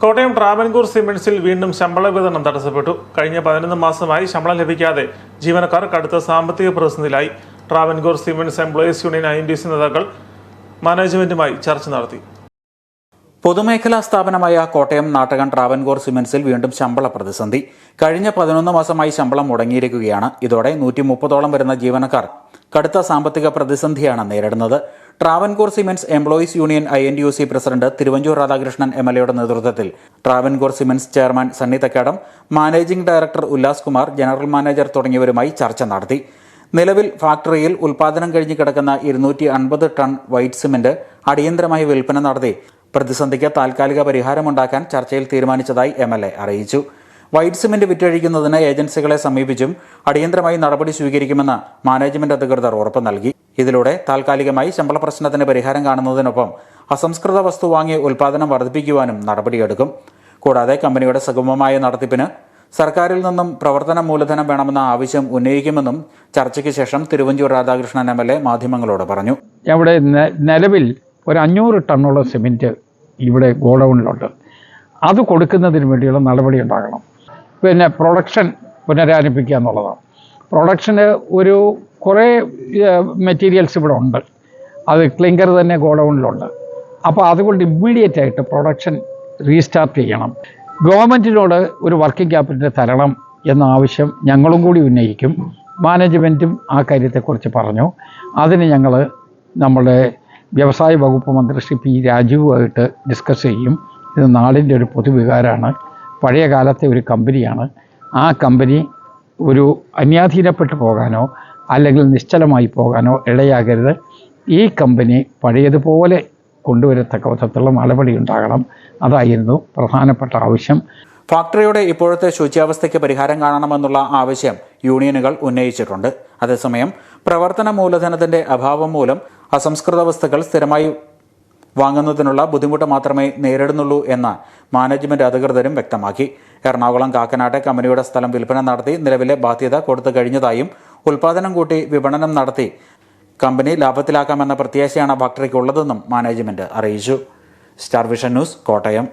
കോട്ടയം ട്രാവൻകൂർ സിമെന്റ്സിൽ വീണ്ടും ശമ്പള വിതരണം തടസ്സപ്പെട്ടു. കഴിഞ്ഞ പതിനൊന്ന് മാസമായി ശമ്പളം ലഭിക്കാതെ ജീവനക്കാർ കടുത്ത സാമ്പത്തിക പ്രതിസന്ധിയിലായി. Travancore cements employees union I നേതാക്കൾ മാനേജ്മെന്റുമായി ചർച്ച നടത്തി. പൊതുമേഖലാ സ്ഥാപനമായ കോട്ടയം നാട്ടകം ട്രാവൻകൂർ സിമെന്റ്സിൽ വീണ്ടും ശമ്പള പ്രതിസന്ധി. കഴിഞ്ഞ പതിനൊന്ന് മാസമായി ശമ്പളം മുടങ്ങിയിരിക്കുകയാണ്. ഇതോടെ നൂറ്റി മുപ്പതോളം വരുന്ന ജീവനക്കാർ കടുത്ത സാമ്പത്തിക പ്രതിസന്ധിയാണ് നേരിടുന്നത്. Travancore cements employees union I N U C president Thiruvanchoor Radhakrishnan M L എയുടെ നേതൃത്വത്തിൽ Travancore cements chairman Sunny Thakkadam managing director Ullas Kumar general manager തുടങ്ങിയവരുമായി ചർച്ച നടത്തി. നിലവിൽ ഫാക്ടറിയിൽ ഉൽപാദനം കഴിഞ്ഞ് കിടക്കുന്ന ഇരുന്നൂറ്റി അൻപത് ടൺ വൈറ്റ് സിമെന്റ് അടിയന്തരമായി വിൽപ്പന നടത്തി. പ്രതിസന്ധിക്ക് താൽക്കാലിക പരിഹാരമുണ്ടാക്കാൻ ചർച്ചയിൽ തീരുമാനിച്ചതായി എം എൽ എ അറിയിച്ചു. വൈറ്റ് സിമെന്റ് വിറ്റഴിക്കുന്നതിന് ഏജൻസികളെ സമീപിച്ചും അടിയന്തരമായി നടപടി സ്വീകരിക്കുമെന്ന് മാനേജ്മെന്റ് അധികൃതർ ഉറപ്പ് നൽകി. ഇതിലൂടെ താൽക്കാലികമായി ശമ്പള പ്രശ്നത്തിന് പരിഹാരം കാണുന്നതിനൊപ്പം അസംസ്കൃത വസ്തു വാങ്ങി ഉൽപാദനം വർദ്ധിപ്പിക്കുവാനും നടപടിയെടുക്കും. കൂടാതെ കമ്പനിയുടെ സുഗമമായ നടത്തിപ്പിന് സർക്കാരിൽ നിന്നും പ്രവർത്തന മൂലധനം വേണമെന്ന ആവശ്യം ഉന്നയിക്കുമെന്നും ചർച്ചയ്ക്ക് ശേഷം Thiruvanchoor Radhakrishnan M L A മാധ്യമങ്ങളോട് പറഞ്ഞു. ഇവിടെ നിലവിൽ ഒരു അഞ്ഞൂറ് ടണ്ണോളം സിമെന്റ് ഇവിടെ ഗോഡൗണിലുണ്ട്. അത് കൊടുക്കുന്നതിന് വേണ്ടിയുള്ള നടപടി ഉണ്ടാകണം. പിന്നെ പ്രൊഡക്ഷൻ പുനരാരംഭിക്കുക എന്നുള്ളതാണ്. പ്രൊഡക്ഷന് ഒരു കുറേ മെറ്റീരിയൽസ് ഇവിടെ ഉണ്ട്. അത് ക്ലിങ്കർ തന്നെ ഗോഡൗണിലുണ്ട്. അപ്പോൾ അതുകൊണ്ട് ഇമ്മീഡിയറ്റ് ആയിട്ട് പ്രൊഡക്ഷൻ റീസ്റ്റാർട്ട് ചെയ്യണം. ഗവൺമെന്റിനോട് ഒരു വർക്കിംഗ് ക്യാപിറ്റൽ തരണം എന്ന ആവശ്യം ഞങ്ങളും കൂടി ഉന്നയിക്കും. മാനേജ്മെന്റും ആ കാര്യത്തെക്കുറിച്ച് പറഞ്ഞു. അതിന് ഞങ്ങൾ നമ്മുടെ വ്യവസായ വകുപ്പ് മന്ത്രി ശ്രീ പി രാജുവുമായിട്ട് ഡിസ്കസ് ചെയ്യും. ഇത് നാടിന്റെ ഒരു പൊതുവികാരമാണ്. പഴയ കാലത്തെ ഒരു കമ്പനിയാണ്. ആ കമ്പനി ഒരു അന്യാധീനപ്പെട്ടു പോകാനോ അല്ലെങ്കിൽ നിശ്ചലമായി പോകാനോ ഇടയാകരുത്. ഈ കമ്പനി പഴയതുപോലെ കൊണ്ടുവരത്തക്ക വിധത്തിലുള്ള നടപടി ഉണ്ടാകണം. അതായിരുന്നു പ്രധാനപ്പെട്ട ആവശ്യം. ഫാക്ടറിയുടെ ഇപ്പോഴത്തെ ശുചിയാവസ്ഥയ്ക്ക് പരിഹാരം കാണണമെന്നുള്ള ആവശ്യം യൂണിയനുകൾ ഉന്നയിച്ചിട്ടുണ്ട്. അതേസമയം പ്രവർത്തന മൂലധനത്തിന്റെ അഭാവം മൂലം അസംസ്കൃത വസ്തുക്കൾ സ്ഥിരമായി വാങ്ങുന്നതിനുള്ള ബുദ്ധിമുട്ട് മാത്രമേ നേരിടുന്നുള്ളൂ എന്ന് മാനേജ്മെന്റ് അധികൃതരും വ്യക്തമാക്കി. എറണാകുളം കാക്കനാട്ടെ കമ്പനിയുടെ സ്ഥലം വിൽപ്പന നടത്തി നിലവിലെ ബാധ്യത കൊടുത്തു കഴിഞ്ഞതായും ഉൽപാദനം കൂട്ടി വിപണനം നടത്തി കമ്പനി ലാഭത്തിലാക്കാമെന്ന പ്രത്യാശയാണ് ഫാക്ടറിക്കുള്ളതെന്നും മാനേജ്മെന്റ് അറിയിച്ചു. Star vision news Kottayam.